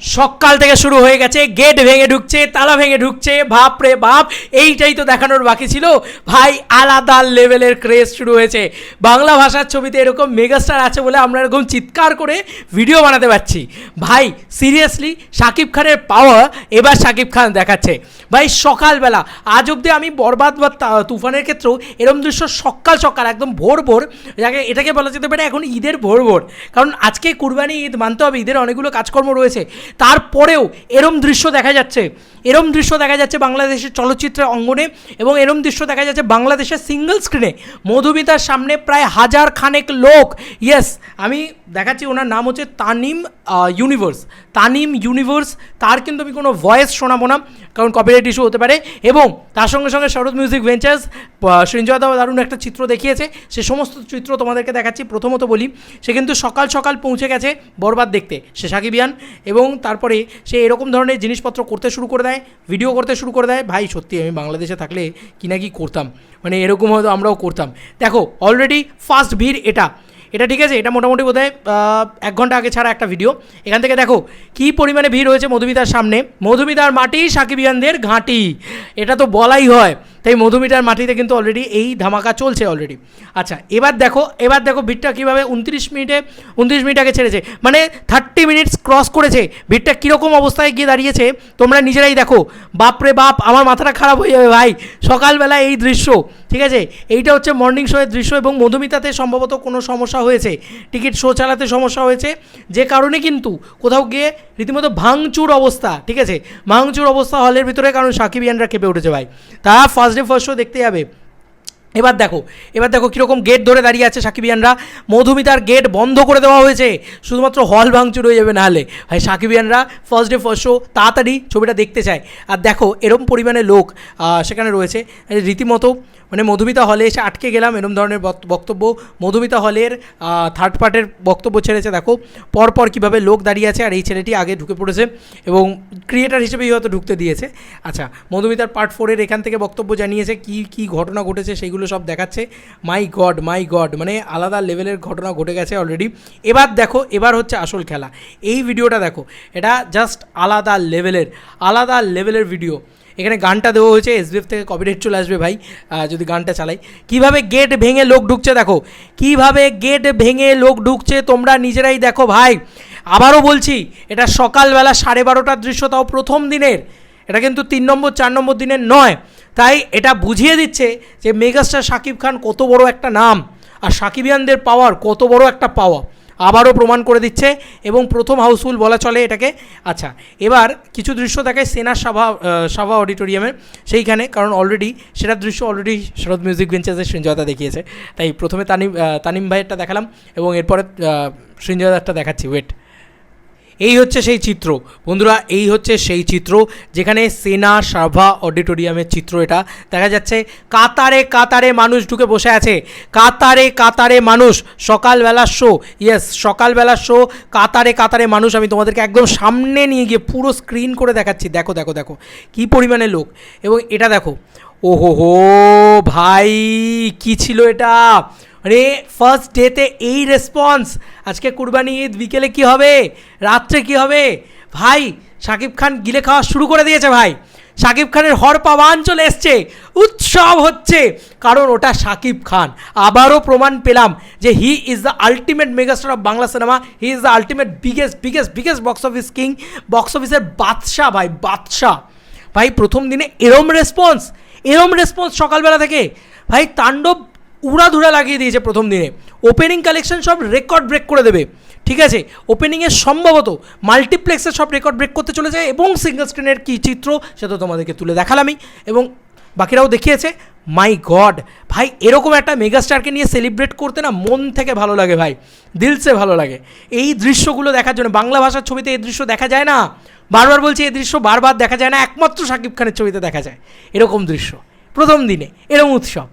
সকাল থেকে শুরু হয়ে গেছে, গেট ভেঙে ঢুকছে, তালা ভেঙে ঢুকছে, বাপ রে বাপ, এইটাই তো দেখানোর বাকি ছিল। ভাই, আলাদা লেভেলের ক্রেজ শুরু হয়েছে। বাংলা ভাষার ছবিতে এরকম মেগাস্টার আছে বলে আমরা এরকম চিৎকার করে ভিডিও বানাতে পারছি। ভাই সিরিয়াসলি শাকিব খানের পাওয়ার এবার শাকিব খান দেখাচ্ছে। ভাই, সকালবেলা, আজ অবধি আমি বরবাদ বা তুফানের ক্ষেত্রেও এরম দৃশ্য সকাল সকাল, একদম ভোর ভোর, যাকে, এটাকে বলা যেতে পারে এখন ঈদের ভোর ভোর। কারণ আজকে কুরবানি ঈদ, মানতে হবে, ঈদের অনেকগুলো কাজকর্ম রয়েছে। তারপরেও এরম দৃশ্য দেখা যাচ্ছে। এরম দৃশ্য দেখা যাচ্ছে বাংলাদেশের চলচ্চিত্রের অঙ্গনে এবং এরম দৃশ্য দেখা যাচ্ছে বাংলাদেশের সিঙ্গেল স্ক্রিনে। মধুমিতার সামনে প্রায় হাজার খানেক লোক। ইয়েস আমি দেখাচ্ছি ওনার নাম হচ্ছে তানিম ইউনিভার্স তানিম ইউনিভার্স তার কিন্তু আমি কোনো ভয়েস শোনাবো না, কারণ কপিরাইট ইস্যু হতে পারে। এবং তার সঙ্গে সঙ্গে শরৎ মিউজিক ভেঞ্চার্স সৃঞ্জয় দাও দারুণ একটা চিত্র দেখিয়েছে। সে সমস্ত চিত্র তোমাদেরকে দেখাচ্ছি, প্রথমত বলি, সে কিন্তু সকাল সকাল পৌঁছে গেছে বরবাদ দেখতে সে সাকিবিয়ান এবং তারপরে সে এরকম ধরনের জিনিসপত্র করতে শুরু করে দেয় ভিডিও করতে শুরু করে দেয়, ভাই, সত্যি আমি বাংলাদেশে থাকলে কি না কি করতাম? মানে এরকম হয়তো আমরাও করতাম। দেখো অলরেডি ফার্স্ট ভিড় এটা। এটা ঠিক আছে, এটা মোটামুটি বোধ হয় এক ঘণ্টা আগে ছাড়া একটা ভিডিও এখান থেকে দেখো, কী পরিমাণে ভিড় হয়েছে মধুমিতার সামনে? মধুমিতার মাটি সাকিবিয়ানদের ঘাঁটি। এটা তো বলাই হয়। তাই মধুমিতার মাটিতে কিন্তু অলরেডি এই ধামাকা চলছে অলরেডি আচ্ছা এবার দেখো এবার দেখো ভিড়টা কীভাবে উনত্রিশ মিনিটে, উনত্রিশ মিনিট আগে ছেড়েছে। মানে থার্টি মিনিটস ক্রস করেছে। ভিড়টা কীরকম অবস্থায় গিয়ে দাঁড়িয়েছে, তোমরা নিজেরাই দেখো। বাপরে বাপ, আমার মাথাটা খারাপ হয়ে যাবে ভাই। সকালবেলা এই দৃশ্য, ঠিক আছে? এইটা হচ্ছে মর্নিং শোয়ের দৃশ্য এবং মধুমিতাতে সম্ভবত কোনো সমস্যা হয়েছে। টিকিট শো চালাতে সমস্যা হয়েছে। যে কারণে কিন্তু কোথাও গিয়ে রীতিমতো ভাঙচুর অবস্থা, ঠিক আছে? ভাঙচুর অবস্থা হলের ভিতরে, কারণ সাকিবিয়ানরা কেঁপে উঠেছে ভাই। তারা ফার্স্ট ডে ফার্স্ট শো দেখতে যাবে। এবার দেখো এবার দেখো কীরকম গেট ধরে দাঁড়িয়ে আছে সাকিবিয়ানরা। মধুমিতার গেট বন্ধ করে দেওয়া হয়েছে। শুধুমাত্র হল ভাঙচুর হয়ে যাবে নাহলে ভাই, সাকিবিয়ানরা ফার্স্ট ডে ফার্স্ট শো তাড়াতাড়ি ছবিটা দেখতে চায়। আর দেখো, এরম পরিমাণে লোক সেখানে রয়েছে। রীতিমতো মানে মধুমিতা হলে এসে আটকে গেলাম, এরম ধরনের বক্তব্য। মধুমিতা হলের থার্ড পার্টের বক্তব্য ছেড়েছে, দেখো। পরপর কীভাবে লোক দাঁড়িয়ে আছে, আর এই ছেলেটি আগে ঢুকে পড়েছে এবং ক্রিয়েটার হিসেবেই হয়তো ঢুকতে দিয়েছে। আচ্ছা মধুমিতার পার্ট ফোরের এখান থেকে বক্তব্য জানিয়েছে, কি কি ঘটনা ঘটেছে, সেইগুলো সব দেখাচ্ছে। মাই গড মাই গড মানে আলাদা লেভেলের ঘটনা ঘটে গেছে অলরেডি এবার দেখো, এবার হচ্ছে আসল খেলা। এই ভিডিওটা দেখো, এটা জাস্ট আলাদা লেভেলের আলাদা লেভেলের ভিডিও এখানে গানটা দেওয়া হয়েছে এসবিএফ থেকে কপিরাইট চলে আসবে ভাই যদি গানটা চালাই। কীভাবে গেট ভেঙে লোক ঢুকছে দেখো, কীভাবে গেট ভেঙে লোক ঢুকছে তোমরা নিজেরাই দেখো ভাই। আবারও বলছি, এটা সকালবেলা সাড়ে বারোটার দৃশ্য, তাও প্রথম দিনের। এটা কিন্তু তিন নম্বর, চার নম্বর দিনের নয়। তাই এটা বুঝিয়ে দিচ্ছে যে মেগাস্টার শাকিব খান কত বড় একটা নাম আর সাকিবিয়ানদের পাওয়ার কত বড় একটা পাওয়া আবারও প্রমাণ করে দিচ্ছে এবং প্রথম হাউসফুল বলা চলে এটাকে। আচ্ছা এবার কিছু দৃশ্য দেখায় সেনা সভা সভা অডিটোরিয়ামের সেইখানে, কারণ অলরেডি সেটার দৃশ্য অলরেডি শরৎ মিউজিক বেঞ্চেসের সৃঞ্জয়তা দেখিয়েছে। তাই প্রথমে তানিম তানিম ভাইয়েরটা দেখালাম এবং এরপরে সৃঞ্জয়দারটা দেখাচ্ছি। ওয়েট এই হচ্ছে সেই চিত্র। বন্ধুরা, এই হচ্ছে সেই চিত্র যেখানে সেনা, সাভা, অডিটোরিয়ামের চিত্র এটা। দেখা যাচ্ছে কাতারে কাতারে মানুষ ঢুকে বসে আছে। কাতারে কাতারে মানুষ সকালবেলার শো ইয়েস সকালবেলার শো কাতারে কাতারে মানুষ আমি তোমাদেরকে একদম সামনে নিয়ে গিয়ে পুরো স্ক্রিন করে দেখাচ্ছি। দেখো দেখো দেখো, কি পরিমাণে লোক। এবং এটা দেখো ওহো হো ভাই, কি ছিল এটা? আরে ফার্স্ট ডেতে এই রেসপন্স আজকে কুরবানি ঈদ, বিকেলে কি হবে? রাত্রে কি হবে? ভাই শাকিব খান গিলে খাওয়া শুরু করে দিয়েছে ভাই। শাকিব খানের হর পাওয়ান চলে এসছে। উৎসব হচ্ছে। কারণ ওটা শাকিব খান। আবারও প্রমাণ পেলাম যে he is the ultimate megastar of Bangla cinema he is the ultimate biggest biggest biggest box office king box অফিসের বাদশাহ ভাই বাদশাহ। ভাই, প্রথম দিনে এরম রেসপন্স এরম রেসপন্স সকালবেলা থেকে। ভাই, তাণ্ডব উড়াধুরা লাগিয়ে দিয়েছে প্রথম দিনে। ওপেনিং কালেকশন সব রেকর্ড ব্রেক করে দেবে। ঠিক আছে? ওপেনিংয়ে সম্ভবত মাল্টিপ্লেক্সের সব রেকর্ড ব্রেক করতে চলেছে এবং সিঙ্গল স্ক্রিনের কী চিত্র সেটা তোমাদেরকে তুলে দেখালামই। এবং বাকিরাও দেখিয়েছে মাই গড ভাই, এরকম একটা মেগাস্টারকে নিয়ে সেলিব্রেট করতে না মন থেকে ভালো লাগে ভাই। দিলসে ভালো লাগে। এই দৃশ্যগুলো দেখার জন্য, বাংলা ভাষার ছবিতে এই দৃশ্য দেখা যায় না। বারবার বলছি, এই দৃশ্য বারবার দেখা যায় না। একমাত্র শাকিব খানের ছবিতে দেখা যায়। এরকম দৃশ্য। প্রথম দিনে, এরকম উৎসব।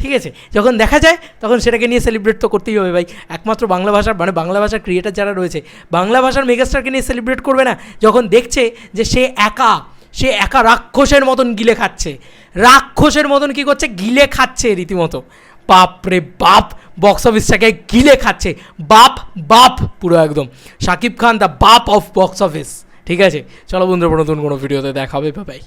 ঠিক আছে? যখন দেখা যায়, তখন সেটাকে নিয়ে সেলিব্রেট তো করতেই হবে ভাই। একমাত্র বাংলা ভাষার মানে বাংলা ভাষার ক্রিয়েটার যারা রয়েছে, বাংলা ভাষার মেগাস্টারকে নিয়ে সেলিব্রেট করবে না, যখন দেখছে যে সে একা সে একা রাক্ষসের মতন গিলে খাচ্ছে। রাক্ষসের মতন কি করছে? গিলে খাচ্ছে রীতিমতো। বাপ রে বাপ বক্স অফিসটাকে গিলে খাচ্ছে। বাপ বাপ, পুরো একদম। শাকিব খান দ্য বাপ অফ বক্স অফিস ঠিক আছে? চলো বন্ধুরা, নতুন কোনো ভিডিওতে দেখা হবে বাই